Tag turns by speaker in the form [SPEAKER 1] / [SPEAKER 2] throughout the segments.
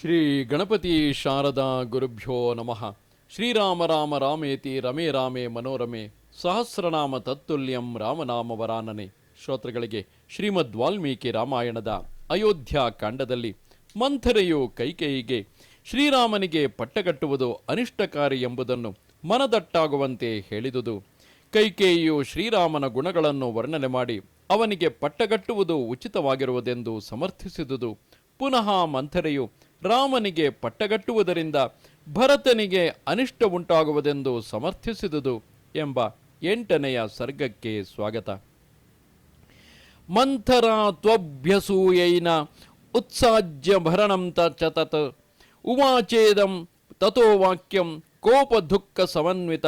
[SPEAKER 1] ಶ್ರೀ ಗಣಪತಿ ಶಾರದಾ ಗುರುಭ್ಯೋ ನಮಃ. ಶ್ರೀರಾಮ ರಾಮ ರಾಮೇತಿ ರಮೇ ರಾಮೇ ಮನೋರಮೆ ಸಹಸ್ರನಾಮ ತತ್ತುಲ್ಯಂ ರಾಮನಾಮ ವರಾನನೆ. ಶ್ರೋತೃಗಳಿಗೆ ಶ್ರೀಮದ್ ವಾಲ್ಮೀಕಿ ರಾಮಾಯಣದ ಅಯೋಧ್ಯ ಕಾಂಡದಲ್ಲಿ ಮಂಥರೆಯು ಕೈಕೇಯಿಗೆ ಶ್ರೀರಾಮನಿಗೆ ಪಟ್ಟಗಟ್ಟುವುದು ಅನಿಷ್ಟಕಾರಿ ಎಂಬುದನ್ನು ಮನದಟ್ಟಾಗುವಂತೆ ಹೇಳಿದುದು. ಕೈಕೇಯಿಯು ಶ್ರೀರಾಮನ ಗುಣಗಳನ್ನು ವರ್ಣನೆ ಮಾಡಿ ಅವನಿಗೆ ಪಟ್ಟಗಟ್ಟುವುದು ಉಚಿತವಾಗಿರುವುದೆಂದು ಸಮರ್ಥಿಸಿದುದು. ಪುನಃ ಮಂಥರೆಯು ರಾಮನಿಗೆ ಪಟ್ಟಗಟ್ಟುವುದರಿಂದ ಭರತನಿಗೆ ಅನಿಷ್ಟ ಉಂಟಾಗುವುದೆಂದು ಸಮರ್ಥಿಸಿದುದು ಎಂಬ ಎಂಟನೆಯ ಸರ್ಗಕ್ಕೆ ಸ್ವಾಗತ. ಮಂಥರ ತ್ವಭ್ಯಸೂಯೈನ ಉತ್ಸಾಜ್ಯ ಭರಣಂ ತತ್. ಉಮಾಚೇದಂ ತಥೋ ವಾಕ್ಯಂ ಕೋಪ ದುಃಖ ಸಮನ್ವಿತ.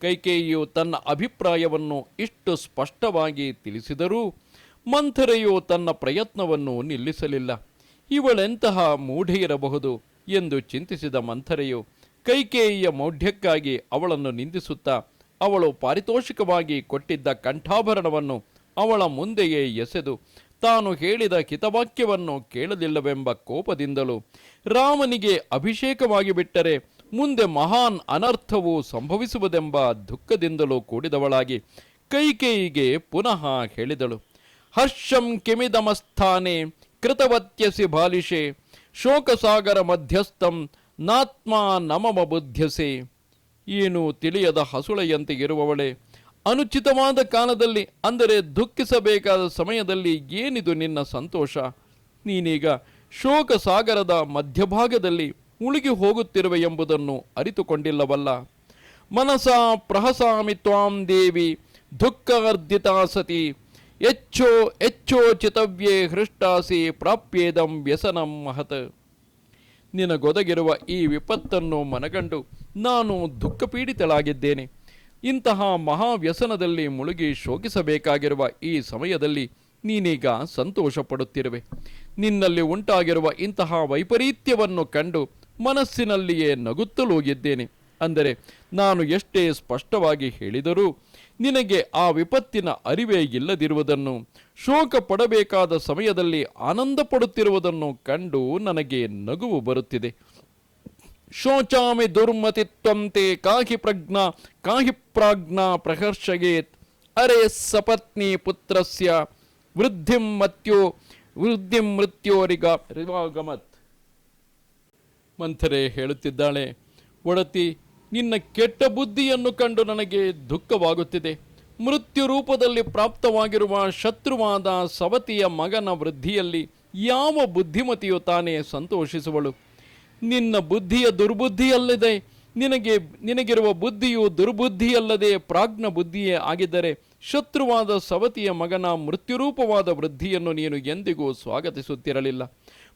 [SPEAKER 1] ಕೈಕೇಯಿಯು ತನ್ನ ಅಭಿಪ್ರಾಯವನ್ನು ಇಷ್ಟು ಸ್ಪಷ್ಟವಾಗಿ ತಿಳಿಸಿದರೂ ಮಂಥರೆಯು ತನ್ನ ಪ್ರಯತ್ನವನ್ನು ನಿಲ್ಲಿಸಲಿಲ್ಲ. ಇವಳೆಂತಹ ಮೂಢೆಯಿರಬಹುದು ಎಂದು ಚಿಂತಿಸಿದ ಮಂಥರೆಯು ಕೈಕೇಯಿಯ ಮೌಢ್ಯಕ್ಕಾಗಿ ಅವಳನ್ನು ನಿಂದಿಸುತ್ತಾ ಅವಳು ಪಾರಿತೋಷಿಕವಾಗಿ ಕೊಟ್ಟಿದ್ದ ಕಂಠಾಭರಣವನ್ನು ಅವಳ ಮುಂದೆಯೇ ಎಸೆದು ತಾನು ಹೇಳಿದ ಹಿತವಾಕ್ಯವನ್ನು ಕೇಳಲಿಲ್ಲವೆಂಬ ಕೋಪದಿಂದಲೂ ರಾಮನಿಗೆ ಅಭಿಷೇಕವಾಗಿ ಬಿಟ್ಟರೆ ಮುಂದೆ ಮಹಾನ್ ಅನರ್ಥವು ಸಂಭವಿಸುವುದೆಂಬ ದುಃಖದಿಂದಲೂ ಕೂಡಿದವಳಾಗಿ ಕೈಕೇಯಿಗೆ ಪುನಃ ಹೇಳಿದಳು, ಹರ್ಷಂ ಕಿಮಿದಮಸ್ಥಾನೆ ಕೃತವತ್ಯಸಿ ಬಾಲಿಷೆ ಶೋಕಸಾಗರ ಮಧ್ಯಸ್ಥಂ, ನಾತ್ಮ ನಮಮ ಬುದ್ಧಸೆ ಏನು ತಿಳಿಯದ ಹಸುಳೆಯಂತೆ ಇರುವವಳೆ, ಅನುಚಿತವಾದ ಕಾಲದಲ್ಲಿ, ಅಂದರೆ ದುಃಖಿಸಬೇಕಾದ ಸಮಯದಲ್ಲಿ ಏನಿದು ನಿನ್ನ ಸಂತೋಷ? ನೀನೀಗ ಶೋಕಸಾಗರದ ಮಧ್ಯಭಾಗದಲ್ಲಿ ಉಳುಗಿ ಹೋಗುತ್ತಿರುವೆ ಎಂಬುದನ್ನು ಅರಿತುಕೊಂಡಿಲ್ಲವಲ್ಲ. ಮನಸ ಪ್ರಹಸಾಮಿ ತ್ವಾಂ ದೇವಿ ದುಃಖವರ್ಧಿತಾ ಸತಿ. ಎಚ್ಚೋ ಚಿತವ್ಯೇ ಹೃಷ್ಟಾಸಿ ಪ್ರಾಪ್ಯೇದಂ ವ್ಯಸನಂ ಮಹತ್. ನಿನಗೊದಗಿರುವ ಈ ವಿಪತ್ತನ್ನು ಮನಗಂಡು ನಾನು ದುಃಖಪೀಡಿತಳಾಗಿದ್ದೇನೆ. ಇಂತಹ ಮಹಾವ್ಯಸನದಲ್ಲಿ ಮುಳುಗಿ ಶೋಕಿಸಬೇಕಾಗಿರುವ ಈ ಸಮಯದಲ್ಲಿ ನೀನೀಗ ಸಂತೋಷ ಪಡುತ್ತಿರುವೆ ನಿನ್ನಲ್ಲಿ ಉಂಟಾಗಿರುವ ಇಂತಹ ವೈಪರೀತ್ಯವನ್ನು ಕಂಡು ಮನಸ್ಸಿನಲ್ಲಿಯೇ ನಗುತ್ತಲೋಗಿದ್ದೇನೆ. ಅಂದರೆ ನಾನು ಎಷ್ಟೇ ಸ್ಪಷ್ಟವಾಗಿ ಹೇಳಿದರೂ ನಿನಗೆ ಆ ವಿಪತ್ತಿನ ಅರಿವೇ ಇಲ್ಲದಿರುವುದನ್ನು ಶೋಕ ಪಡಬೇಕಾದ ಸಮಯದಲ್ಲಿ ಆನಂದ ಪಡುತ್ತಿರುವುದನ್ನು ಕಂಡು ನನಗೆ ನಗುವು ಬರುತ್ತಿದೆ. ಶೋಚಾಮಿ ದುರ್ಮತಿತ್ವಂತೆ ಕಾಹಿ ಪ್ರಜ್ಞಾ, ಕಾಹಿ ಪ್ರಾಜ್ಞಾ ಪ್ರಹರ್ಷಯೇತ್. ಅರೆ ಸಪತ್ನಿ ಪುತ್ರಸ್ಯ, ವೃದ್ಧಿಂ ಮತ್ಯೋ, ವೃದ್ಧಿಂ ಮೃತ್ಯೋರಿಗ ರಿವಾಗಮತ್. ಮಂಥರೆ ಹೇಳುತ್ತಿದ್ದಾಳೆ, ಒಡತಿ ನಿನ್ನ ಕೆಟ್ಟ ಬುದ್ಧಿಯನ್ನು ಕಂಡು ನನಗೆ ದುಃಖವಾಗುತ್ತಿದೆ. ಮೃತ್ಯು ರೂಪದಲ್ಲಿ ಪ್ರಾಪ್ತವಾಗಿರುವ ಶತ್ರುವಾದ ಸವತಿಯ ಮಗನ ವೃದ್ಧಿಯಲ್ಲಿ ಯಾವ ಬುದ್ಧಿಮತಿಯು ತಾನೇ ಸಂತೋಷಿಸುವಳು? ನಿನ್ನ ಬುದ್ಧಿಯ ದುರ್ಬುದ್ಧಿಯಲ್ಲದೆ, ನಿನಗೆ, ನಿನಗಿರುವ ಬುದ್ಧಿಯು ದುರ್ಬುದ್ಧಿಯಲ್ಲದೆ ಪ್ರಾಜ್ಞ ಬುದ್ಧಿಯೇ ಆಗಿದ್ದರೆ ಶತ್ರುವಾದ ಸವತಿಯ ಮಗನ ಮೃತ್ಯುರೂಪವಾದ ವೃದ್ಧಿಯನ್ನು ನೀನು ಎಂದಿಗೂ ಸ್ವಾಗತಿಸುತ್ತಿರಲಿಲ್ಲ.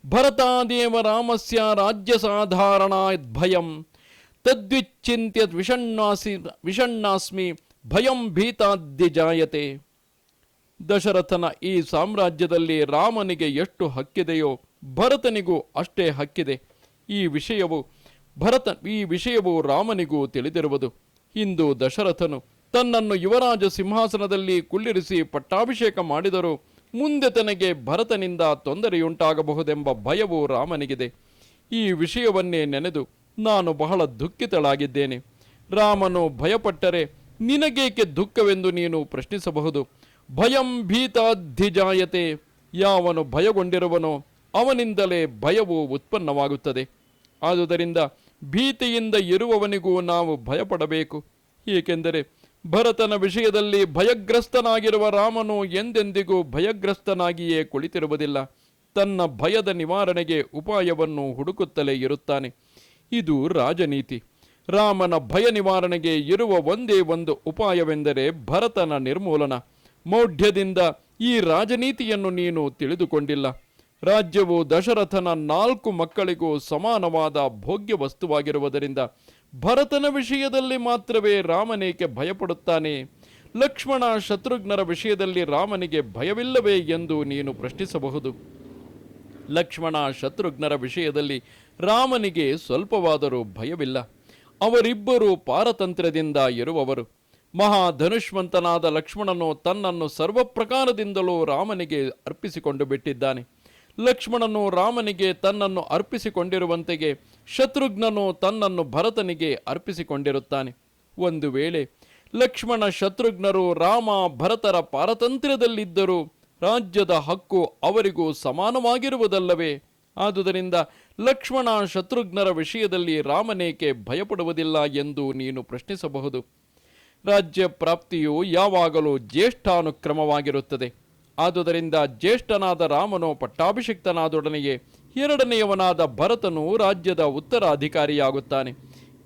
[SPEAKER 1] ಭರತಾದೇವ ರಾಮಸ್ಯ ರಾಜ್ಯ ಸಾಧಾರಣಾದ್ಭಯಂ ತದ್ವಿಚ್ಚಿಂತ್ಯ ವಿಷಣ್ಣಾಸಿ, ವಿಷಣ್ಣಾಸ್ಮಿ, ಭಯಂ ಭೀತಾದ್ಯ ಜಾಯತೆ. ದಶರಥನ ಈ ಸಾಮ್ರಾಜ್ಯದಲ್ಲಿ ರಾಮನಿಗೆ ಎಷ್ಟು ಹಕ್ಕಿದೆಯೋ ಭರತನಿಗೂ ಅಷ್ಟೇ ಹಕ್ಕಿದೆ. ಈ ವಿಷಯವು, ಭರತ, ಈ ವಿಷಯವು ರಾಮನಿಗೂ ತಿಳಿದಿರುವುದು. ಇಂದು ದಶರಥನು ತನ್ನನ್ನು ಯುವರಾಜ ಸಿಂಹಾಸನದಲ್ಲಿ ಕುಳ್ಳಿರಿಸಿ ಪಟ್ಟಾಭಿಷೇಕ ಮಾಡಿದರೂ ಮುಂದೆ ತನಗೆ ಭರತನಿಂದ ತೊಂದರೆಯುಂಟಾಗಬಹುದೆಂಬ ಭಯವು ರಾಮನಿಗಿದೆ. ಈ ವಿಷಯವನ್ನೇ ನೆನೆದು ನಾನು ಬಹಳ ದುಃಖಿತಳಾಗಿದ್ದೇನೆ. ರಾಮನು ಭಯಪಟ್ಟರೆ ನಿನಗೇಕೆ ದುಃಖವೆಂದು ನೀನು ಪ್ರಶ್ನಿಸಬಹುದು? ಭಯಂ ಭೀತಾಧಿಜಾಯತೆ ಯಾವನು ಭಯಗೊಂಡಿರುವನೋ ಅವನಿಂದಲೇ ಭಯವು ಉತ್ಪನ್ನವಾಗುತ್ತದೆ. ಆದುದರಿಂದ ಭೀತಿಯಿಂದ ಇರುವವನಿಗೂ ನಾವು ಭಯಪಡಬೇಕು. ಏಕೆಂದರೆ ಭರತನ ವಿಷಯದಲ್ಲಿ ಭಯಗ್ರಸ್ತನಾಗಿರುವ ರಾಮನು ಎಂದೆಂದಿಗೂ ಭಯಗ್ರಸ್ತನಾಗಿಯೇ ಕುಳಿತಿರುವುದಿಲ್ಲ. ತನ್ನ ಭಯದ ನಿವಾರಣೆಗೆ ಉಪಾಯವನ್ನು ಹುಡುಕುತ್ತಲೇ ಇರುತ್ತಾನೆ. ಇದು ರಾಜನೀತಿ. ರಾಮನ ಭಯ ನಿವಾರಣೆಗೆ ಇರುವ ಒಂದೇ ಒಂದು ಉಪಾಯವೆಂದರೆ ಭರತನ ನಿರ್ಮೂಲನ. ಮೌಢ್ಯದಿಂದ ಈ ರಾಜನೀತಿಯನ್ನು ನೀನು ತಿಳಿದುಕೊಂಡಿಲ್ಲ. ರಾಜ್ಯವು ದಶರಥನ ನಾಲ್ಕು ಮಕ್ಕಳಿಗೂ ಸಮಾನವಾದ ಭೋಗ್ಯ ವಸ್ತುವಾಗಿರುವುದರಿಂದ ಭರತನ ವಿಷಯದಲ್ಲಿ ಮಾತ್ರವೇ ರಾಮನೇಕೆ ಭಯಪಡುತ್ತಾನೆ? ಲಕ್ಷ್ಮಣ ಶತ್ರುಘ್ನರ ವಿಷಯದಲ್ಲಿ ರಾಮನಿಗೆ ಭಯವಿಲ್ಲವೇ ಎಂದು ನೀನು ಪ್ರಶ್ನಿಸಬಹುದು. ಲಕ್ಷ್ಮಣ ಶತ್ರುಘ್ನರ ವಿಷಯದಲ್ಲಿ ರಾಮನಿಗೆ ಸ್ವಲ್ಪವಾದರೂ ಭಯವಿಲ್ಲ. ಅವರಿಬ್ಬರು ಪಾರತಂತ್ರ್ಯದಿಂದ ಇರುವವರು ಮಹಾಧನುಷ್ಮಂತನಾದ ಲಕ್ಷ್ಮಣನು ತನ್ನನ್ನು ಸರ್ವಪ್ರಕಾರದಿಂದಲೂ ರಾಮನಿಗೆ ಅರ್ಪಿಸಿಕೊಂಡು ಬಿಟ್ಟಿದ್ದಾನೆ. ಲಕ್ಷ್ಮಣನು ರಾಮನಿಗೆ ತನ್ನನ್ನು ಅರ್ಪಿಸಿಕೊಂಡಿರುವಂತೆಗೆ ಶತ್ರುಘ್ನನು ತನ್ನನ್ನು ಭರತನಿಗೆ ಅರ್ಪಿಸಿಕೊಂಡಿರುತ್ತಾನೆ. ಒಂದು ವೇಳೆ ಲಕ್ಷ್ಮಣ ಶತ್ರುಘ್ನರು ರಾಮ ಭರತರ ಪಾರತಂತ್ರ್ಯದಲ್ಲಿದ್ದರೂ ರಾಜ್ಯದ ಹಕ್ಕು ಅವರಿಗೂ ಸಮಾನವಾಗಿರುವುದಲ್ಲವೇ? ಆದುದರಿಂದ ಲಕ್ಷ್ಮಣ ಶತ್ರುಘ್ನರ ವಿಷಯದಲ್ಲಿ ರಾಮನೇಕೆ ಭಯಪಡುವುದಿಲ್ಲ ಎಂದು ನೀನು ಪ್ರಶ್ನಿಸಬಹುದು. ರಾಜ್ಯ ಪ್ರಾಪ್ತಿಯು ಯಾವಾಗಲೂ ಜ್ಯೇಷ್ಠಾನುಕ್ರಮವಾಗಿರುತ್ತದೆ. ಆದುದರಿಂದ ಜ್ಯೇಷ್ಠನಾದ ರಾಮನು ಪಟ್ಟಾಭಿಷಿಕ್ತನಾದೊಡನೆಯೇ ಎರಡನೆಯವನಾದ ಭರತನು ರಾಜ್ಯದ ಉತ್ತರಾಧಿಕಾರಿಯಾಗುತ್ತಾನೆ.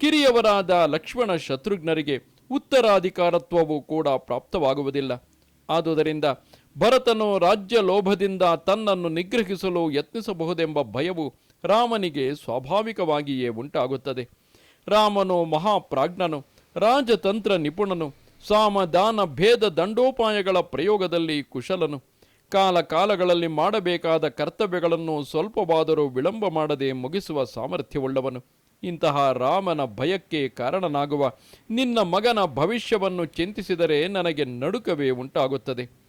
[SPEAKER 1] ಕಿರಿಯವರಾದ ಲಕ್ಷ್ಮಣ ಶತ್ರುಘ್ನರಿಗೆ ಉತ್ತರಾಧಿಕಾರತ್ವವು ಕೂಡ ಪ್ರಾಪ್ತವಾಗುವುದಿಲ್ಲ. ಆದುದರಿಂದ ಭರತನು ರಾಜ್ಯ ಲೋಭದಿಂದ ತನ್ನನ್ನು ನಿಗ್ರಹಿಸಲು ಯತ್ನಿಸಬಹುದೆಂಬ ಭಯವು ರಾಮನಿಗೆ ಸ್ವಾಭಾವಿಕವಾಗಿಯೇ ಉಂಟಾಗುತ್ತದೆ. ರಾಮನು ಮಹಾಪ್ರಾಜ್ಞನು, ರಾಜತಂತ್ರ ನಿಪುಣನು, ಸಾಮದಾನ ಭೇದ ದಂಡೋಪಾಯಗಳ ಪ್ರಯೋಗದಲ್ಲಿ ಕುಶಲನು. ಕಾಲ ಕಾಲಗಳಲ್ಲಿ ಮಾಡಬೇಕಾದ ಕರ್ತವ್ಯಗಳನ್ನು ಸ್ವಲ್ಪವಾದರೂ ವಿಳಂಬ ಮಾಡದೆ ಮುಗಿಸುವ ಸಾಮರ್ಥ್ಯವುಳ್ಳವನು. ಇಂತಹ ರಾಮನ ಭಯಕ್ಕೆ ಕಾರಣನಾಗುವ ನಿನ್ನ ಮಗನ ಭವಿಷ್ಯವನ್ನು ಚಿಂತಿಸಿದರೆ ನನಗೆ ನಡುಕವೇ ಉಂಟಾಗುತ್ತದೆ.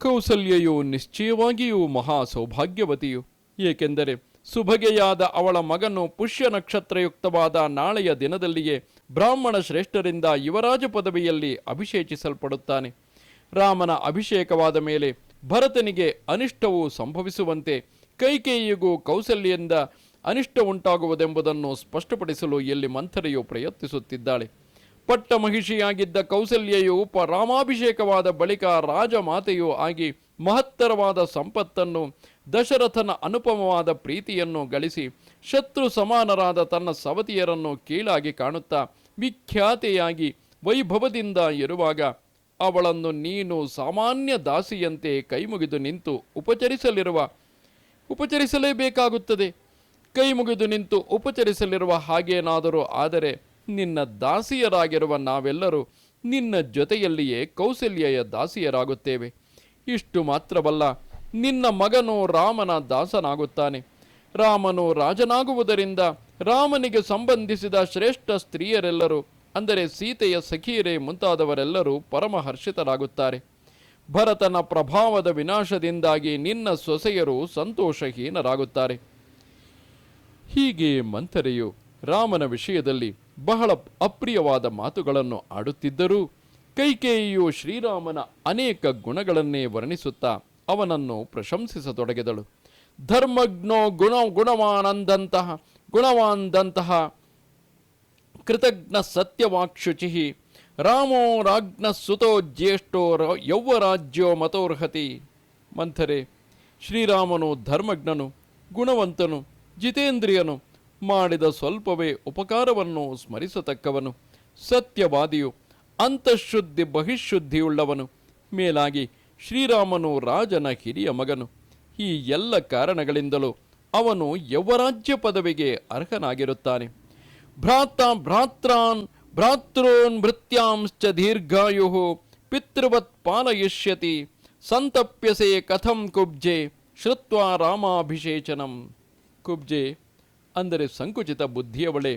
[SPEAKER 1] ಕೌಸಲ್ಯೆಯು ನಿಶ್ಚಯವಾಗಿಯೂ ಮಹಾ ಸೌಭಾಗ್ಯವತಿಯು ಏಕೆಂದರೆ ಸುಭಗೆಯಾದ ಅವಳ ಮಗನು ಪುಷ್ಯ ನಕ್ಷತ್ರಯುಕ್ತವಾದ ನಾಳೆಯ ದಿನದಲ್ಲಿಯೇ ಬ್ರಾಹ್ಮಣ ಶ್ರೇಷ್ಠರಿಂದ ಯುವರಾಜ ಪದವಿಯಲ್ಲಿ ಅಭಿಷೇಚಿಸಲ್ಪಡುತ್ತಾನೆ. ರಾಮನ ಅಭಿಷೇಕವಾದ ಮೇಲೆ ಭರತನಿಗೆ ಅನಿಷ್ಟವು ಸಂಭವಿಸುವಂತೆ ಕೈಕೇಯಿಗೂ ಕೌಸಲ್ಯದಿಂದ ಅನಿಷ್ಟ ಉಂಟಾಗುವುದೆಂಬುದನ್ನು ಸ್ಪಷ್ಟಪಡಿಸಲು ಎಲ್ಲಿ ಮಂಥರೆಯು ಪ್ರಯತ್ನಿಸುತ್ತಿದ್ದಾಳೆ. ಪಟ್ಟ ಮಹಿಷಿಯಾಗಿದ್ದ ಕೌಸಲ್ಯೆಯು ರಾಮಾಭಿಷೇಕವಾದ ಬಳಿಕ ರಾಜಮಾತೆಯೂ ಆಗಿ ಮಹತ್ತರವಾದ ಸಂಪತ್ತನ್ನು, ದಶರಥನ ಅನುಪಮವಾದ ಪ್ರೀತಿಯನ್ನು ಗಳಿಸಿ ಶತ್ರು ಸಮಾನರಾದ ತನ್ನ ಸವತಿಯರನ್ನು ಕೀಳಾಗಿ ಕಾಣುತ್ತಾ ವಿಖ್ಯಾತೆಯಾಗಿ ವೈಭವದಿಂದ ಇರುವಾಗ ಅವಳನ್ನು ನೀನು ಸಾಮಾನ್ಯ ದಾಸಿಯಂತೆ ಕೈಮುಗಿದು ನಿಂತು ಉಪಚರಿಸಲಿರುವ, ಉಪಚರಿಸಲೇಬೇಕಾಗುತ್ತದೆ. ಕೈಮುಗಿದು ನಿಂತು ಉಪಚರಿಸಲಿರುವ ಹಾಗೇನಾದರೂ ಆದರೆ ನಿನ್ನ ದಾಸಿಯರಾಗಿರುವ ನಾವೆಲ್ಲರೂ ನಿನ್ನ ಜೊತೆಯಲ್ಲಿಯೇ ಕೌಸಲ್ಯಯ ದಾಸಿಯರಾಗುತ್ತೇವೆ. ಇಷ್ಟು ಮಾತ್ರವಲ್ಲ, ನಿನ್ನ ಮಗನು ರಾಮನ ದಾಸನಾಗುತ್ತಾನೆ. ರಾಮನು ರಾಜನಾಗುವುದರಿಂದ ರಾಮನಿಗೆ ಸಂಬಂಧಿಸಿದ ಶ್ರೇಷ್ಠ ಸ್ತ್ರೀಯರೆಲ್ಲರೂ, ಅಂದರೆ ಸೀತೆಯ ಸಖಿಯರೇ ಮುಂತಾದವರೆಲ್ಲರೂ ಪರಮ ಹರ್ಷಿತರಾಗುತ್ತಾರೆ ಭರತನ ಪ್ರಭಾವದ ವಿನಾಶದಿಂದಾಗಿ ನಿನ್ನ ಸೊಸೆಯರು ಸಂತೋಷಹೀನರಾಗುತ್ತಾರೆ. ಹೀಗೆ ಮಂಥರೆಯು ರಾಮನ ವಿಷಯದಲ್ಲಿ ಬಹಳ ಅಪ್ರಿಯವಾದ ಮಾತುಗಳನ್ನು ಆಡುತ್ತಿದ್ದರೂ ಕೈಕೇಯಿಯು ಶ್ರೀರಾಮನ ಅನೇಕ ಗುಣಗಳನ್ನೇ ವರ್ಣಿಸುತ್ತಾ ಅವನನ್ನು ಪ್ರಶಂಸಿಸತೊಡಗಿದಳು. ಧರ್ಮಜ್ಞೋ ಗುಣ ಗುಣವಾನಂದಂತಹ, ಗುಣವಾಂದಂತಹ, ಕೃತಜ್ಞ ಸತ್ಯವಾಕ್ಷುಚಿಹಿ, ರಾಮೋ ರಾಜ್ಞ ಸುತೋ ಜ್ಯೇಷ್ಠೋ ರ- ಯೌವರಾಜ್ಯೋ ಮತೋರ್ಹತಿ. ಮಂಥರೆ, ಶ್ರೀರಾಮನು ಧರ್ಮಜ್ಞನು, ಗುಣವಂತನು, ಜಿತೇಂದ್ರಿಯನು ಮಾಡಿದ ಸ್ವಲ್ಪವೇ ಉಪಕಾರವನ್ನು ಸ್ಮರಿಸತಕ್ಕವನು, ಸತ್ಯವಾದಿಯು ಅಂತಃಶುದ್ಧಿ ಬಹಿಶುದ್ಧಿಯುಳ್ಳವನು, ಮೇಲಾಗಿ ಶ್ರೀರಾಮನು ರಾಜನ ಹಿರಿಯ ಮಗನು. ಈ ಎಲ್ಲ ಕಾರಣಗಳಿಂದಲೂ ಅವನು ಯೌವರಾಜ್ಯ ಪದವಿಗೆ ಅರ್ಹನಾಗಿರುತ್ತಾನೆ. ಭ್ರಾತ ಭ್ರಾತ್ರಾನ್ ಭ್ರಾತೃನ್ ಭೃತ್ಯಾಂಶ್ಚ ದೀರ್ಘಾಯು ಪಿತೃವತ್ ಪಾಲಯಿಷ್ಯತಿ ಸಂತಪ್ಯಸೆ ಕಥಂ ಕುಬ್ಜೆ ಶ್ರುತ್ವ ರಾಮಾಭಿಷೇಚನಂ. ಕುಬ್ಜೆ ಅಂದರೆ ಸಂಕುಚಿತ ಬುದ್ಧಿಯವಳೆ.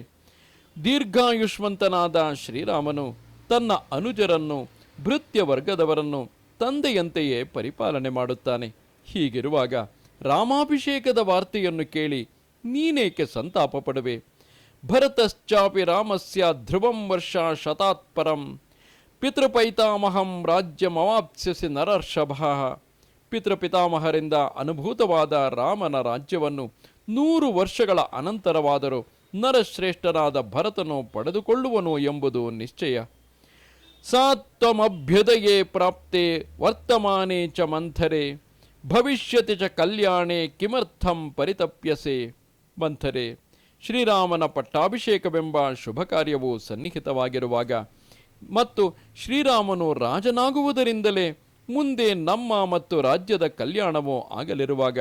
[SPEAKER 1] ದೀರ್ಘಾಯುಷ್ಮಂತನಾದ ಶ್ರೀರಾಮನು ತನ್ನ ಅನುಜರನ್ನು ಭೃತ್ಯ ವರ್ಗದವರನ್ನು ತಂದೆಯಂತೆಯೇ ಪರಿಪಾಲನೆ ಮಾಡುತ್ತಾನೆ. ಹೀಗಿರುವಾಗ ರಾಮಾಭಿಷೇಕದ ವಾರ್ತೆಯನ್ನು ಕೇಳಿ ನೀನೇಕೆ ಸಂತಾಪ ಪಡುವೆ ಭರತಶ್ಚಾಪಿ ರಾಮಸ್ಯ ಧ್ರುವಂ ವರ್ಷ ಶತಾತ್ಪರಂ. ಪಿತೃಪೈತಾಮಹಂ ರಾಜ್ಯಮವಾಪ್ಸ್ಯಸಿ ನರರ್ಷಭ. ಪಿತೃಪಿತಾಮಹರಿಂದ ಅನುಭೂತವಾದ ರಾಮನ ರಾಜ್ಯವನ್ನು ನೂರು ವರ್ಷಗಳ ಅನಂತರವಾದರೂ ನರಶ್ರೇಷ್ಠರಾದ ಭರತನು ಪಡೆದುಕೊಳ್ಳುವನು ಎಂಬುದು ನಿಶ್ಚಯ. ಸಾತ್ವಮಭ್ಯುದಯೇ ಪ್ರಾಪ್ತೆ, ವರ್ತಮಾನೆ ಚ ಮಂಥರೆ, ಭವಿಷ್ಯತಿ ಚ ಕಲ್ಯಾಣೆ, ಕಿಮರ್ಥಂ ಪರಿತಪ್ಯಸೆ ಮಂಥರೆ. ಶ್ರೀರಾಮನ ಪಟ್ಟಾಭಿಷೇಕವೆಂಬ ಶುಭ ಕಾರ್ಯವು ಸನ್ನಿಹಿತವಾಗಿರುವಾಗ ಮತ್ತು ಶ್ರೀರಾಮನು ರಾಜನಾಗುವುದರಿಂದಲೇ ಮುಂದೆ ನಮ್ಮ ಮತ್ತು ರಾಜ್ಯದ ಕಲ್ಯಾಣವೂ ಆಗಲಿರುವಾಗ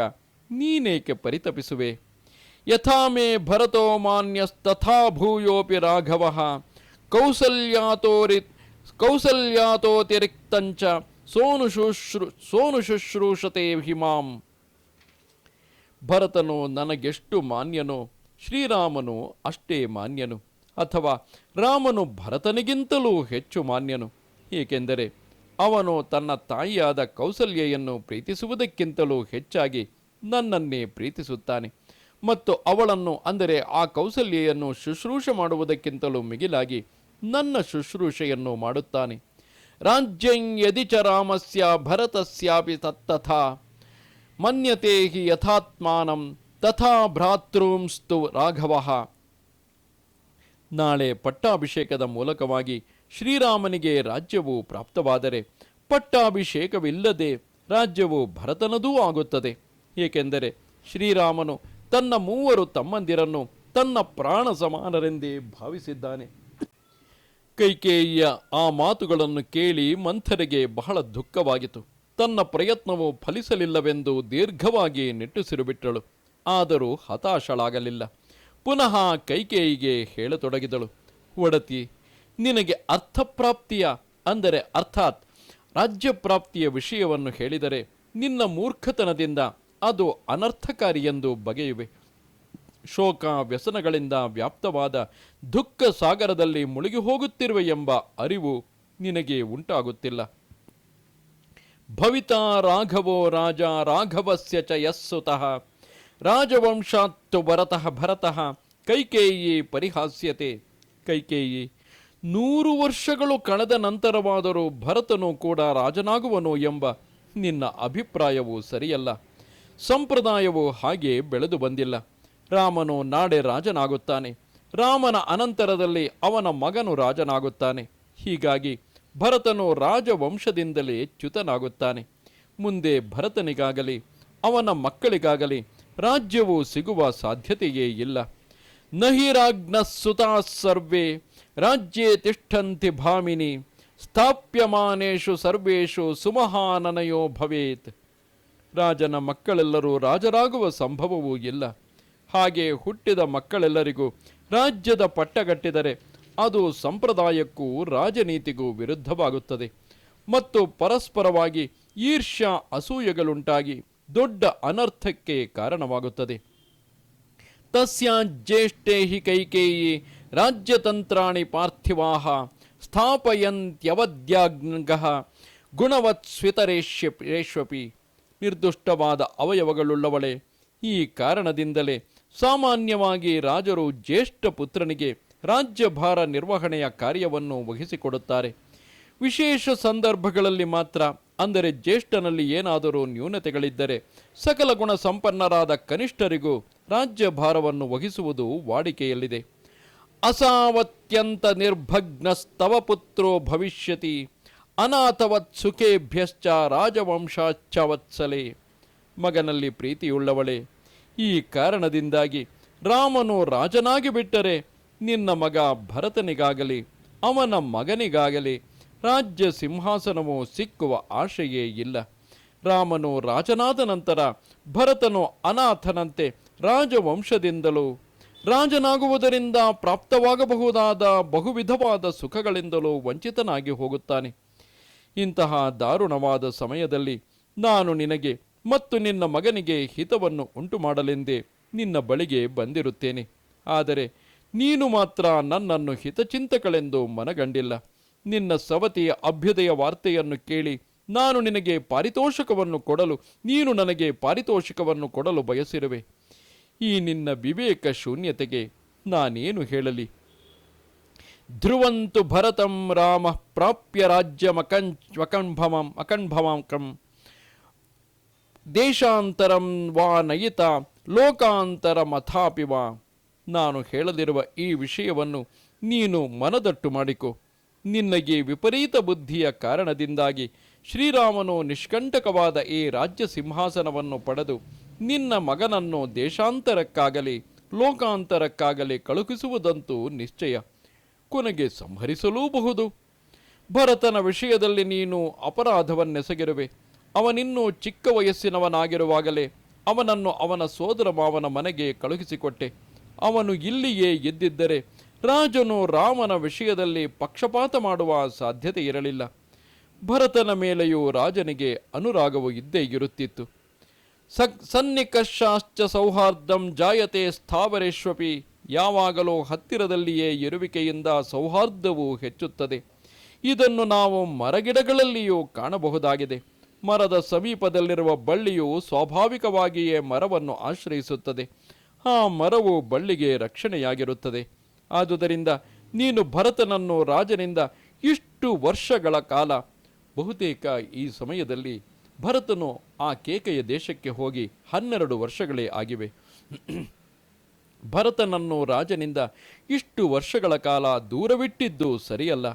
[SPEAKER 1] ನೀನೇಕೆ ಪರಿತಪಿಸುವೆ? ಯಥಾಮೇ ಭರತೋ ಮಾನ್ಯಸ್ತಥಾ ಭೂಯೋಪಿ ರಾಘವ. ಕೌಸಲ್ಯಾತೋರಿ ಕೌಸಲ್ಯಾತೋತಿರಿಕ್ತಂಚ ಸೋನು ಶುಶ್ರೂ, ಸೋನು ಶುಶ್ರೂಷತೆ ಹಿಮಾಂ ಭರತನು ನನಗೆಷ್ಟು ಮಾನ್ಯನೋ, ಶ್ರೀರಾಮನು ಅಷ್ಟೇ ಮಾನ್ಯನು, ಅಥವಾ ರಾಮನು ಭರತನಿಗಿಂತಲೂ ಹೆಚ್ಚು ಮಾನ್ಯನು. ಏಕೆಂದರೆ ಅವನು ತನ್ನ ತಾಯಿಯಾದ ಕೌಸಲ್ಯೆಯನ್ನು ಪ್ರೀತಿಸುವುದಕ್ಕಿಂತಲೂ ಹೆಚ್ಚಾಗಿ ನನ್ನನ್ನೇ ಪ್ರೀತಿಸುತ್ತಾನೆ. ಮತ್ತು ಅವಳನ್ನು, ಅಂದರೆ ಆ ಕೌಸಲ್ಯೆಯನ್ನು ಶುಶ್ರೂಷ ಮಾಡುವುದಕ್ಕಿಂತಲೂ ಮಿಗಿಲಾಗಿ ನನ್ನ ಶುಶ್ರೂಷೆಯನ್ನು ಮಾಡುತ್ತಾನೆ. ರಾಜ್ಯಂ ಯದಿ ಚ ರಾಮಸ್ಯ ಭರತಸ್ಯಾಪಿ ತತ್ತಥಾ ಮನ್ಯತೆ ಹಿ ಯಥಾತ್ಮಾನಂ, ತಥಾ ಭ್ರಾತೃಂಸ್ತು ರಾಘವ. ನಾಳೆ ಪಟ್ಟಾಭಿಷೇಕದ ಮೂಲಕವಾಗಿ ಶ್ರೀರಾಮನಿಗೆ ರಾಜ್ಯವು ಪ್ರಾಪ್ತವಾದರೆ ಪಟ್ಟಾಭಿಷೇಕವಿಲ್ಲದೆ ರಾಜ್ಯವು ಭರತನದೂ ಆಗುತ್ತದೆ. ಏಕೆಂದರೆ ಶ್ರೀರಾಮನು ತನ್ನ ಮೂವರು ತಮ್ಮಂದಿರನ್ನು ತನ್ನ ಪ್ರಾಣ ಸಮಾನರೆಂದೇ ಭಾವಿಸಿದ್ದಾನೆ. ಕೈಕೇಯಿಯ ಆ ಮಾತುಗಳನ್ನು ಕೇಳಿ ಮಂಥರಿಗೆ ಬಹಳ ದುಃಖವಾಗಿತು ತನ್ನ ಪ್ರಯತ್ನವು ಫಲಿಸಲಿಲ್ಲವೆಂದು ದೀರ್ಘವಾಗಿ ನಿಟ್ಟುಸಿರುಬಿಟ್ಟಳು. ಆದರೂ ಹತಾಶಳಾಗಲಿಲ್ಲ. ಪುನಃ ಕೈಕೇಯಿಗೆ ಹೇಳತೊಡಗಿದಳು. ಒಡತಿ, ನಿನಗೆ ಅರ್ಥಪ್ರಾಪ್ತಿಯ? ಅಂದರೆ ಅರ್ಥಾತ್ ರಾಜ್ಯಪ್ರಾಪ್ತಿಯ ವಿಷಯವನ್ನು ಹೇಳಿದರೆ ನಿನ್ನ ಮೂರ್ಖತನದಿಂದ ಅದು ಅನರ್ಥಕಾರಿ ಎಂದು ಬಗೆಯುವೆ. ಶೋಕ ವ್ಯಸನಗಳಿಂದ ವ್ಯಾಪ್ತವಾದ ದುಃಖ ಸಾಗರದಲ್ಲಿ ಮುಳುಗಿ ಹೋಗುತ್ತಿರುವೆ ಎಂಬ ಅರಿವು ನಿನಗೆ ಉಂಟಾಗುತ್ತಿಲ್ಲ. ಭವಿತಾ ರಾಘವೋ ರಾಜ ರಾಘವಸ್ಯ ಚ ಯಸ್ಸುತಃ. ರಾಜವಂಶಾತ್ತು ಭರತಃ ಭರತಃ. ಕೈಕೇಯಿ ಪರಿಹಾಸ್ಯತೆ. ಕೈಕೇಯಿ, ನೂರು ವರ್ಷಗಳು ಕಳೆದ ನಂತರವಾದರೂ ಭರತನು ಕೂಡ ರಾಜನಾಗುವನು ಎಂಬ ನಿನ್ನ ಅಭಿಪ್ರಾಯವು ಸರಿಯಲ್ಲ. ಸಂಪ್ರದಾಯವು ಹಾಗೆ ಬೆಳೆದು ಬಂದಿಲ್ಲ. ರಾಮನು ನಾಡೆ ರಾಜನಾಗುತ್ತಾನೆ. ರಾಮನ ಅನಂತರದಲ್ಲಿ ಅವನ ಮಗನು ರಾಜನಾಗುತ್ತಾನೆ. ಹೀಗಾಗಿ ಭರತನು ರಾಜವಂಶದಿಂದಲೇ ಚ್ಯುತನಾಗುತ್ತಾನೆ. ಮುಂದೆ ಭರತನಿಗಾಗಲಿ, ಅವನ ಮಕ್ಕಳಿಗಾಗಲಿ ರಾಜ್ಯವು ಸಿಗುವ ಸಾಧ್ಯತೆಯೇ ಇಲ್ಲ. ನಹಿರಾಜ್ಞ ಸುತಾ ಸರ್ವೇ, ರಾಜ್ಯೇ ತಿಷ್ಠಂತಿ ಭಾಮಿನಿ, ಸ್ಥಾಪ್ಯಮಾನೇಷು ಸರ್ವೇಷು ಸುಮಹಾನನಯೋ ಭವೇತ್. ರಾಜನ ಮಕ್ಕಳೆಲ್ಲರೂ ರಾಜರಾಗುವ ಸಂಭವವೂ ಇಲ್ಲ. ಹಾಗೆ ಹುಟ್ಟಿದ ಮಕ್ಕಳೆಲ್ಲರಿಗೂ ರಾಜ್ಯದ ಪಟ್ಟಗಟ್ಟಿದರೆ ಅದು ಸಂಪ್ರದಾಯಕ್ಕೂ ರಾಜನೀತಿಗೂ ವಿರುದ್ಧವಾಗುತ್ತದೆ. ಮತ್ತು ಪರಸ್ಪರವಾಗಿ ಈರ್ಷ್ಯ ಅಸೂಯೆಗಳುಂಟಾಗಿ ದೊಡ್ಡ ಅನರ್ಥಕ್ಕೆ ಕಾರಣವಾಗುತ್ತದೆ. ತಸ್ಯ ಜ್ಯೇಷ್ಠೇ ಹಿ ಕೈಕೇಯಿ ರಾಜ್ಯತಂತ್ರಾಣಿ ಪಾರ್ಥಿವಾಹ ಸ್ಥಾಪಯಂತ್ಯವದ್ಯಾಗ್ನಗಃ ಗುಣವತ್ ಸ್ವಿತರೇಷ್ಯಪಿ ನಿರ್ದುಷ್ಟವಾದ ಅವಯವಗಳುಳ್ಳವಳೆ. ಈ ಕಾರಣದಿಂದಲೇ ಸಾಮಾನ್ಯವಾಗಿ ರಾಜರು ಜ್ಯೇಷ್ಠ ಪುತ್ರನಿಗೆ ರಾಜ್ಯಭಾರ ನಿರ್ವಹಣೆಯ ಕಾರ್ಯವನ್ನು ವಹಿಸಿಕೊಡುತ್ತಾರೆ. ವಿಶೇಷ ಸಂದರ್ಭಗಳಲ್ಲಿ ಮಾತ್ರ, ಅಂದರೆ ಜ್ಯೇಷ್ಠನಲ್ಲಿ ಏನಾದರೂ ನ್ಯೂನತೆಗಳಿದ್ದರೆ ಸಕಲ ಗುಣ ಸಂಪನ್ನರಾದ ಕನಿಷ್ಠರಿಗೂ ರಾಜ್ಯಭಾರವನ್ನು ವಹಿಸುವುದು ವಾಡಿಕೆಯಲ್ಲಿದೆ. ಅಸಾವತ್ಯಂತ ನಿರ್ಭಗ್ನಸ್ತವ ಪುತ್ರೋ ಭವಿಷ್ಯತಿ. ಅನಾಥವತ್ ಸುಖೇಭ್ಯಶ್ಚ ಚವತ್ಸಲೆ ಮಗನಲ್ಲಿ ಪ್ರೀತಿಯುಳ್ಳವಳೆ. ಈ ಕಾರಣದಿಂದಾಗಿ ರಾಮನು ರಾಜನಾಗಿ ಬಿಟ್ಟರೆ ನಿನ್ನ ಮಗ ಭರತನಿಗಾಗಲಿ, ಅವನ ಮಗನಿಗಾಗಲಿ ರಾಜ್ಯ ಸಿಂಹಾಸನವು ಸಿಕ್ಕುವ ಆಶೆಯೇ ಇಲ್ಲ. ರಾಮನು ರಾಜನಾದ ನಂತರ ಭರತನು ಅನಾಥನಂತೆ ರಾಜವಂಶದಿಂದಲೂ ರಾಜನಾಗುವುದರಿಂದ ಪ್ರಾಪ್ತವಾಗಬಹುದಾದ ಬಹುವಿಧವಾದ ಸುಖಗಳಿಂದಲೂ ವಂಚಿತನಾಗಿ ಹೋಗುತ್ತಾನೆ. ಇಂತಹ ದಾರುಣವಾದ ಸಮಯದಲ್ಲಿ ನಾನು ನಿನಗೆ ಮತ್ತು ನಿನ್ನ ಮಗನಿಗೆ ಹಿತವನ್ನು ಉಂಟು ಮಾಡಲೆಂದೇ ನಿನ್ನ ಬಳಿಗೆ ಬಂದಿರುತ್ತೇನೆ. ಆದರೆ ನೀನು ಮಾತ್ರ ನನ್ನನ್ನು ಹಿತಚಿಂತಕಳೆಂದು ಮನಗಂಡಿಲ್ಲ. ನಿನ್ನ ಸವತಿಯ ಅಭ್ಯುದಯ ವಾರ್ತೆಯನ್ನು ಕೇಳಿ ನಾನು ನಿನಗೆ ಪಾರಿತೋಷಕವನ್ನು ಕೊಡಲು, ನೀನು ನನಗೆ ಪಾರಿತೋಷಿಕವನ್ನು ಕೊಡಲು ಬಯಸಿರುವೆ. ಈ ನಿನ್ನ ವಿವೇಕ ಶೂನ್ಯತೆಗೆ ನಾನೇನು ಹೇಳಲಿ? ಧ್ರುವಂತು ಭರತಂ ರಾಮ ಪ್ರಾಪ್ಯ ರಾಜ್ಯಮಕಂ ಮಕಂಭಮಂ ಅಕಂಭಮಕಂ ದೇಶಾಂತರಂ ವಾ ನಯಿತ ಲೋಕಾಂತರ ಮಥಾಪಿ ವಾ. ನಾನು ಹೇಳದಿರುವ ಈ ವಿಷಯವನ್ನು ನೀನು ಮನದಟ್ಟು ಮಾಡಿಕೊ. ನಿನ್ನಗೆ ವಿಪರೀತ ಬುದ್ಧಿಯ ಕಾರಣದಿಂದಾಗಿ ಶ್ರೀರಾಮನು ನಿಷ್ಕಂಟಕವಾದ ಈ ರಾಜ್ಯ ಸಿಂಹಾಸನವನ್ನು ಪಡೆದು ನಿನ್ನ ಮಗನನ್ನು ದೇಶಾಂತರಕ್ಕಾಗಲಿ, ಲೋಕಾಂತರಕ್ಕಾಗಲಿ ಕಳುಹಿಸುವುದಂತೂ ನಿಶ್ಚಯ. ಕೊನೆಗೆ ಸಂಹರಿಸಲೂಬಹುದು. ಭರತನ ವಿಷಯದಲ್ಲಿ ನೀನು ಅಪರಾಧವನ್ನೆಸಗಿರುವೆ. ಅವನಿನ್ನೂ ಚಿಕ್ಕ ವಯಸ್ಸಿನವನಾಗಿರುವಾಗಲೇ ಅವನನ್ನು ಅವನ ಸೋದರ ಮಾವನ ಮನೆಗೆ ಕಳುಹಿಸಿಕೊಟ್ಟೆ. ಅವನು ಇಲ್ಲಿಯೇ ಎದ್ದಿದ್ದರೆ ರಾಜನು ರಾಮನ ವಿಷಯದಲ್ಲಿ ಪಕ್ಷಪಾತ ಮಾಡುವ ಸಾಧ್ಯತೆ ಇರಲಿಲ್ಲ. ಭರತನ ಮೇಲೆಯೂ ರಾಜನಿಗೆ ಅನುರಾಗವು ಇದ್ದೇ ಇರುತ್ತಿತ್ತು. ಸ ಸನ್ನಿಕಶಾಶ್ಚ ಸೌಹಾರ್ದಂ ಜಾಯತೆ ಸ್ಥಾವರೇಶ್ವಪಿ ಯಾವಾಗಲೂ ಹತ್ತಿರದಲ್ಲಿಯೇ ಇರುವಿಕೆಯಿಂದ ಸೌಹಾರ್ದವು ಹೆಚ್ಚುತ್ತದೆ. ಇದನ್ನು ನಾವು ಮರಗಿಡಗಳಲ್ಲಿಯೂ ಕಾಣಬಹುದಾಗಿದೆ. ಮರದ ಸಮೀಪದಲ್ಲಿರುವ ಬಳ್ಳಿಯು ಸ್ವಾಭಾವಿಕವಾಗಿಯೇ ಮರವನ್ನು ಆಶ್ರಯಿಸುತ್ತದೆ. ಆ ಮರವು ಬಳ್ಳಿಗೆ ರಕ್ಷಣೆಯಾಗಿರುತ್ತದೆ. ಆದುದರಿಂದ ನೀನು ಭರತನನ್ನು ರಾಜನಿಂದ ಇಷ್ಟು ವರ್ಷಗಳ ಕಾಲ, ಬಹುತೇಕ ಈ ಸಮಯದಲ್ಲಿ ಭರತನು ಆ ಕೇಕೆಯ ದೇಶಕ್ಕೆ ಹೋಗಿ ಹನ್ನೆರಡು ವರ್ಷಗಳೇ ಆಗಿವೆ. ಭರತನನ್ನು ರಾಜನಿಂದ ಇಷ್ಟು ವರ್ಷಗಳ ಕಾಲ ದೂರವಿಟ್ಟಿದ್ದು ಸರಿಯಲ್ಲ.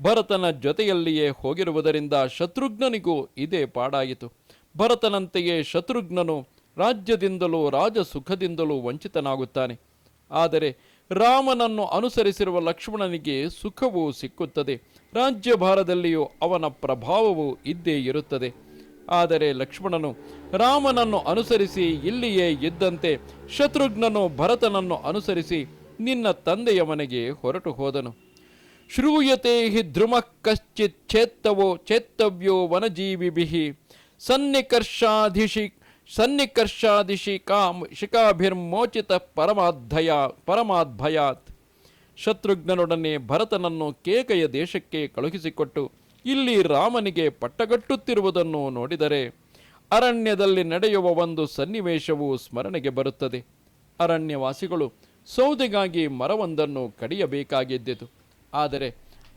[SPEAKER 1] ಭರತನ ಜೊತೆಯಲ್ಲಿಯೇ ಹೋಗಿರುವುದರಿಂದ ಶತ್ರುಘ್ನನಿಗೂ ಇದೇ ಪಾಡಾಯಿತು. ಭರತನಂತೆಯೇ ಶತ್ರುಘ್ನನು ರಾಜ್ಯದಿಂದಲೂ ರಾಜಸುಖದಿಂದಲೂ ವಂಚಿತನಾಗುತ್ತಾನೆ. ಆದರೆ ರಾಮನನ್ನು ಅನುಸರಿಸಿರುವ ಲಕ್ಷ್ಮಣನಿಗೆ ಸುಖವೂ ಸಿಕ್ಕುತ್ತದೆ. ರಾಜ್ಯಭಾರದಲ್ಲಿಯೂ ಅವನ ಪ್ರಭಾವವೂ ಇದ್ದೇ ಇರುತ್ತದೆ. ಆದರೆ ಲಕ್ಷ್ಮಣನು, ರಾಮನನ್ನು ಅನುಸರಿಸಿ ಇಲ್ಲಿಯೇ ಇದ್ದಂತೆ ಶತ್ರುಘ್ನನು ಭರತನನ್ನು ಅನುಸರಿಸಿ ನಿನ್ನ ತಂದೆಯ ಮನೆಗೆ ಹೊರಟು ಹೋದನು. ಶ್ರೂಯತೆ ಹಿ ಧ್ರುವ ಕಶ್ಚಿತ್ ಚೇತ್ತವೋ ಚೇತ್ತವ್ಯೋ ಬಿಹಿ ಸನ್ನಿಕರ್ಷಾಧಿಶಿ ಸನ್ನಿಕರ್ಷಾದಿಶಿ ಕಾಮ್ ಶಿಖಾಭಿರ್ಮೋಚಿತ ಪರಮಾಧಯ ಪರಮಾದ್ಭಯಾತ್ ಶತ್ರುಘ್ನನೊಡನೆ ಭರತನನ್ನು ಕೇಕೆಯ ದೇಶಕ್ಕೆ ಕಳುಹಿಸಿಕೊಟ್ಟು ಇಲ್ಲಿ ರಾಮನಿಗೆ ಪಟ್ಟಗಟ್ಟುತ್ತಿರುವುದನ್ನು ನೋಡಿದರೆ ಅರಣ್ಯದಲ್ಲಿ ನಡೆಯುವ ಒಂದು ಸನ್ನಿವೇಶವು ಸ್ಮರಣೆಗೆ ಬರುತ್ತದೆ. ಅರಣ್ಯವಾಸಿಗಳು ಸೌದೆಗಾಗಿ ಮರವೊಂದನ್ನು ಕಡಿಯಬೇಕಾಗಿದ್ದಿತು. ಆದರೆ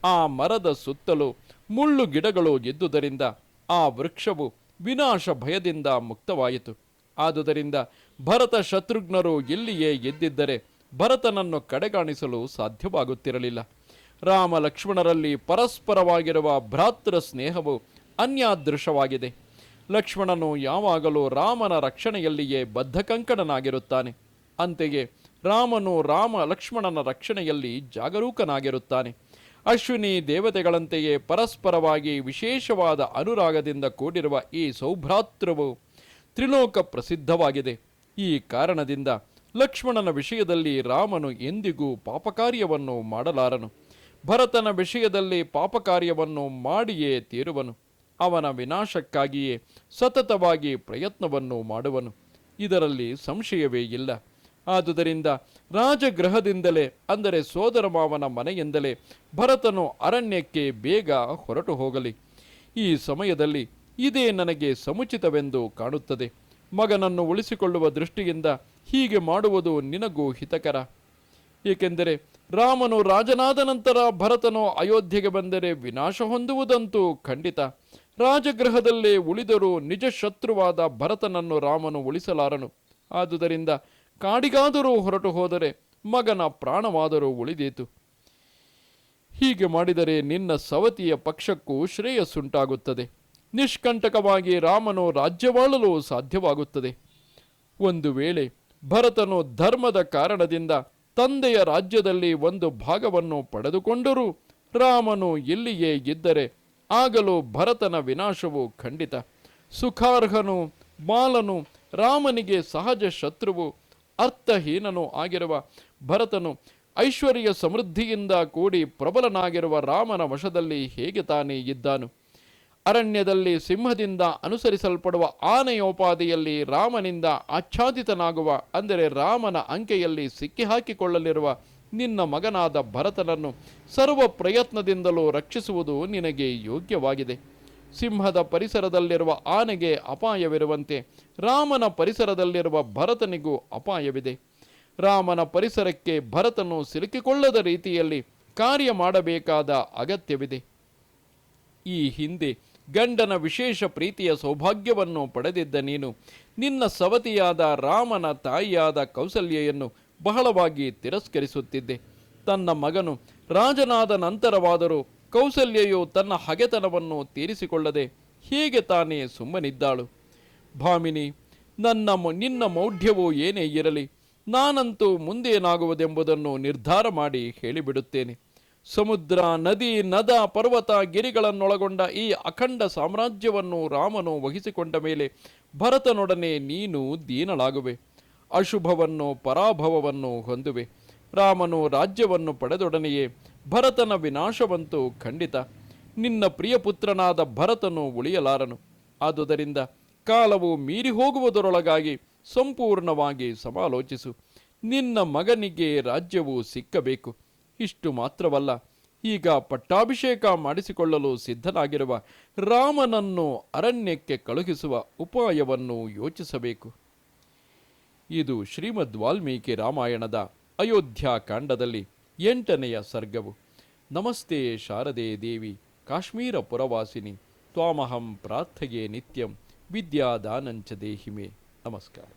[SPEAKER 1] ಆ ಮರದ ಸುತ್ತಲೂ ಮುಳ್ಳು ಗಿಡಗಳು ಇದ್ದುದರಿಂದ ಆ ವೃಕ್ಷವು ವಿನಾಶ ಭಯದಿಂದ ಮುಕ್ತವಾಯಿತು. ಆದುದರಿಂದ ಭರತ ಶತ್ರುಘ್ನರು ಇಲ್ಲಿಯೇ ಎದ್ದಿದ್ದರೆ ಭರತನನ್ನು ಕಡೆಗಾಣಿಸಲು ಸಾಧ್ಯವಾಗುತ್ತಿರಲಿಲ್ಲ. ರಾಮ ಲಕ್ಷ್ಮಣರಲ್ಲಿ ಪರಸ್ಪರವಾಗಿರುವ ಭ್ರಾತೃ ಸ್ನೇಹವು ಅನ್ಯಾದೃಶವಾಗಿದೆ. ಲಕ್ಷ್ಮಣನು ಯಾವಾಗಲೂ ರಾಮನ ರಕ್ಷಣೆಯಲ್ಲಿಯೇ ಬದ್ಧಕಂಕಣನಾಗಿರುತ್ತಾನೆ. ಅಂತೆಯೇ ರಾಮನು ರಾಮ ಲಕ್ಷ್ಮಣನ ರಕ್ಷಣೆಯಲ್ಲಿ ಜಾಗರೂಕನಾಗಿರುತ್ತಾನೆ. ಅಶ್ವಿನಿ ದೇವತೆಗಳಂತೆಯೇ ಪರಸ್ಪರವಾಗಿ ವಿಶೇಷವಾದ ಅನುರಾಗದಿಂದ ಕೂಡಿರುವ ಈ ಸೌಭ್ರಾತೃವು ತ್ರಿಲೋಕ ಪ್ರಸಿದ್ಧವಾಗಿದೆ. ಈ ಕಾರಣದಿಂದ ಲಕ್ಷ್ಮಣನ ವಿಷಯದಲ್ಲಿ ರಾಮನು ಎಂದಿಗೂ ಪಾಪಕಾರ್ಯವನ್ನು ಮಾಡಲಾರನು. ಭರತನ ವಿಷಯದಲ್ಲಿ ಪಾಪಕಾರ್ಯವನ್ನು ಮಾಡಿಯೇ ತೀರುವನು. ಅವನ ವಿನಾಶಕ್ಕಾಗಿಯೇ ಸತತವಾಗಿ ಪ್ರಯತ್ನವನ್ನು ಮಾಡುವನು. ಇದರಲ್ಲಿ ಸಂಶಯವೇ ಇಲ್ಲ. ಆದುದರಿಂದ ರಾಜಗೃಹದಿಂದಲೇ, ಅಂದರೆ ಸೋದರ ಮಾವನ ಮನೆಯಿಂದಲೇ ಭರತನು ಅರಣ್ಯಕ್ಕೆ ಬೇಗ ಹೊರಟು ಹೋಗಲಿ. ಈ ಸಮಯದಲ್ಲಿ ಇದೇ ನನಗೆ ಸಮುಚಿತವೆಂದು ಕಾಣುತ್ತದೆ. ಮಗನನ್ನು ಉಳಿಸಿಕೊಳ್ಳುವ ದೃಷ್ಟಿಯಿಂದ ಹೀಗೆ ಮಾಡುವುದು ನಿನಗೂ ಹಿತಕರ. ಏಕೆಂದರೆ ರಾಮನು ರಾಜನಾದ ನಂತರ ಭರತನು ಅಯೋಧ್ಯೆಗೆ ಬಂದರೆ ವಿನಾಶ ಹೊಂದುವುದಂತೂ ಖಂಡಿತ. ರಾಜಗೃಹದಲ್ಲೇ ಉಳಿದರೂ ನಿಜ ಶತ್ರುವಾದ ಭರತನನ್ನು ರಾಮನು ಉಳಿಸಲಾರನು. ಆದುದರಿಂದ ಕಾಡಿಗಾದರೂ ಹೊರಟು ಹೋದರೆ ಮಗನ ಪ್ರಾಣವಾದರೂ ಉಳಿದೀತು. ಹೀಗೆ ಮಾಡಿದರೆ ನಿನ್ನ ಸವತಿಯ ಪಕ್ಷಕ್ಕೂ ಶ್ರೇಯಸ್ಸುಂಟಾಗುತ್ತದೆ. ನಿಷ್ಕಂಟಕವಾಗಿ ರಾಮನು ರಾಜ್ಯವಾಳಲು ಸಾಧ್ಯವಾಗುತ್ತದೆ. ಒಂದು ವೇಳೆ ಭರತನು ಧರ್ಮದ ಕಾರಣದಿಂದ ತಂದೆಯ ರಾಜ್ಯದಲ್ಲಿ ಒಂದು ಭಾಗವನ್ನು ಪಡೆದುಕೊಂಡರು. ರಾಮನು ಇಲ್ಲಿಯೇ ಇದ್ದರೆ ಆಗಲೂ ಭರತನ ವಿನಾಶವು ಖಂಡಿತ. ಸುಖಾರ್ಹನು, ಬಾಲನು, ರಾಮನಿಗೆ ಸಹಜ ಶತ್ರುವು, ಅರ್ಥಹೀನನೂ ಆಗಿರುವ ಭರತನು ಐಶ್ವರ್ಯ ಸಮೃದ್ಧಿಯಿಂದ ಕೂಡಿ ಪ್ರಬಲನಾಗಿರುವ ರಾಮನ ವಶದಲ್ಲಿ ಹೇಗೆ ತಾನೇ ಇದ್ದಾನು? ಅರಣ್ಯದಲ್ಲಿ ಸಿಂಹದಿಂದ ಅನುಸರಿಸಲ್ಪಡುವ ಆನೆಯೋಪಾದಿಯಲ್ಲಿ ರಾಮನಿಂದ ಆಚ್ಛಾದಿತನಾಗುವ, ಅಂದರೆ ರಾಮನ ಅಂಕೆಯಲ್ಲಿ ಸಿಕ್ಕಿಹಾಕಿಕೊಳ್ಳಲಿರುವ ನಿನ್ನ ಮಗನಾದ ಭರತನನ್ನು ಸರ್ವ ಪ್ರಯತ್ನದಿಂದಲೂ ರಕ್ಷಿಸುವುದು ನಿನಗೆ ಯೋಗ್ಯವಾಗಿದೆ. ಸಿಂಹದ ಪರಿಸರದಲ್ಲಿರುವ ಆನೆಗೆ ಅಪಾಯವಿರುವಂತೆ ರಾಮನ ಪರಿಸರದಲ್ಲಿರುವ ಭರತನಿಗೂ ಅಪಾಯವಿದೆ. ರಾಮನ ಪರಿಸರಕ್ಕೆ ಭರತನು ಸಿಲುಕಿಕೊಳ್ಳದ ರೀತಿಯಲ್ಲಿ ಕಾರ್ಯ ಮಾಡಬೇಕಾದ ಅಗತ್ಯವಿದೆ. ಈ ಹಿಂದೆ ಗಂಡನ ವಿಶೇಷ ಪ್ರೀತಿಯ ಸೌಭಾಗ್ಯವನ್ನು ಪಡೆದಿದ್ದ ನೀನು, ನಿನ್ನ ಸವತಿಯಾದ ರಾಮನ ತಾಯಿಯಾದ ಕೌಸಲ್ಯೆಯನ್ನು ಬಹಳವಾಗಿ ತಿರಸ್ಕರಿಸುತ್ತಿದ್ದೆ. ತನ್ನ ಮಗನು ರಾಜನಾದ ನಂತರವಾದರೂ ಕೌಸಲ್ಯೆಯು ತನ್ನ ಹಗೆತನವನ್ನು ತೀರಿಸಿಕೊಳ್ಳದೆ ಹೀಗೆ ತಾನೇ ಸುಮ್ಮನಿದ್ದಾಳು? ಭಾಮಿನಿ, ನನ್ನ ನಿನ್ನ ಮೌಢ್ಯವು ಏನೇ ಇರಲಿ, ನಾನಂತೂ ಮುಂದೇನಾಗುವುದೆಂಬುದನ್ನು ನಿರ್ಧಾರ ಮಾಡಿ ಹೇಳಿಬಿಡುತ್ತೇನೆ. ಸಮುದ್ರ, ನದಿ, ನದ, ಪರ್ವತ, ಗಿರಿಗಳನ್ನೊಳಗೊಂಡ ಈ ಅಖಂಡ ಸಾಮ್ರಾಜ್ಯವನ್ನು ರಾಮನು ವಹಿಸಿಕೊಂಡ ಮೇಲೆ ಭರತನೊಡನೆ ನೀನು ದೀನಳಾಗುವೆ. ಅಶುಭವನ್ನು, ಪರಾಭವವನ್ನು ಹೊಂದುವೆ. ರಾಮನು ರಾಜ್ಯವನ್ನು ಪಡೆದೊಡನೆಯೇ ಭರತನ ವಿನಾಶವಂತೂ ಖಂಡಿತ. ನಿನ್ನ ಪ್ರಿಯಪುತ್ರನಾದ ಭರತನು ಉಳಿಯಲಾರನು. ಆದುದರಿಂದ ಕಾಲವು ಮೀರಿ ಹೋಗುವುದರೊಳಗಾಗಿ ಸಂಪೂರ್ಣವಾಗಿ ಸಮಾಲೋಚಿಸು. ನಿನ್ನ ಮಗನಿಗೆ ರಾಜ್ಯವು ಸಿಕ್ಕಬೇಕು. ಇಷ್ಟು ಮಾತ್ರವಲ್ಲ, ಈಗ ಪಟ್ಟಾಭಿಷೇಕ ಮಾಡಿಸಿಕೊಳ್ಳಲು ಸಿದ್ಧನಾಗಿರುವ ರಾಮನನ್ನು ಅರಣ್ಯಕ್ಕೆ ಕಳುಹಿಸುವ ಉಪಾಯವನ್ನು ಯೋಚಿಸಬೇಕು. ಇದು ಶ್ರೀಮದ್ ವಾಲ್ಮೀಕಿ ರಾಮಾಯಣದ ಅಯೋಧ್ಯಾಕಾಂಡದಲ್ಲಿ ಎಂಟನೆಯ ಸರ್ಗವು. ನಮಸ್ತೆ ಶಾರದೆ ದೇವಿ ಕಾಶ್ಮೀರ ಪುರವಾಸಿನಿ ತ್ವಾಮಹಂ ಪ್ರಾರ್ಥಗೆ ನಿತ್ಯಂ, ವಿದ್ಯಾದಾನಂಚ ದೇಹಿಮೆ. ನಮಸ್ಕಾರ.